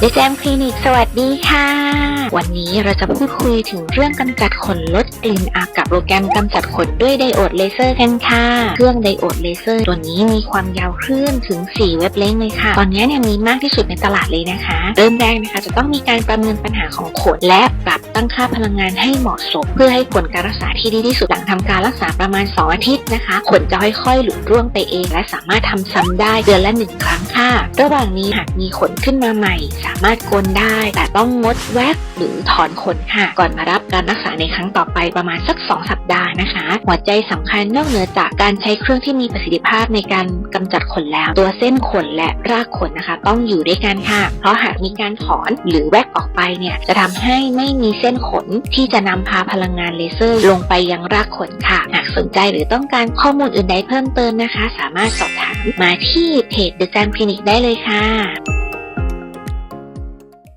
เดจแจมคลินิกสวัสดีค่ะ วันนี้เราจะพูดคุยถึงเรื่องกำจัดขนลดกลิ่นอากับโปรแกรมกำจัดขนด้วยไดโอดเลเซอร์กันค่ะ เครื่องไดโอดเลเซอร์ตัวนี้มีความยาวคลื่นถึง 4 เว็บเลนเลยค่ะ ตอนนี้เนี่ยมีมากที่สุดในตลาดเลยนะคะ เริ่มแรกนะคะ จะต้องมีการประเมินปัญหาของขนและปรับ ตั้งค่าพลังงานให้เหมาะสม เพื่อให้ผลการรักษาที่ดีที่สุดหลังทำการรักษาประมาณ 2 อาทิตย์นะคะ ขนจะค่อยๆ หลุดร่วงไปเอง และสามารถทำซ้ำได้เดือนละหนึ่งครั้งค่ะ ระหว่างนี้หากมีขนขึ้นมาใหม่ สามารถโกนได้ แต่ต้องงดแว็กหรือถอนขนค่ะ ก่อนมารับการรักษาในครั้งต่อไปประมาณสัก 2 สัปดาห์นะคะ หัวใจสำคัญนอกเหนือจากการใช้เครื่องที่มีประสิทธิภาพในการกำจัดขนแล้ว ตัวเส้นขนและรากขนนะคะ ต้องอยู่ด้วยกันค่ะ เพราะหากมีการถอนหรือแว็กออกไปเนี่ยจะทำให้ไม่มีเส้นขน ที่จะนำพาพลังงานเลเซอร์ลงไปยังรากขนค่ะ หากสนใจหรือต้องการข้อมูลอื่นใดเพิ่มเติมนะคะ สามารถสอบถามมาที่เพจ The Sun Clinic ได้เลยค่ะ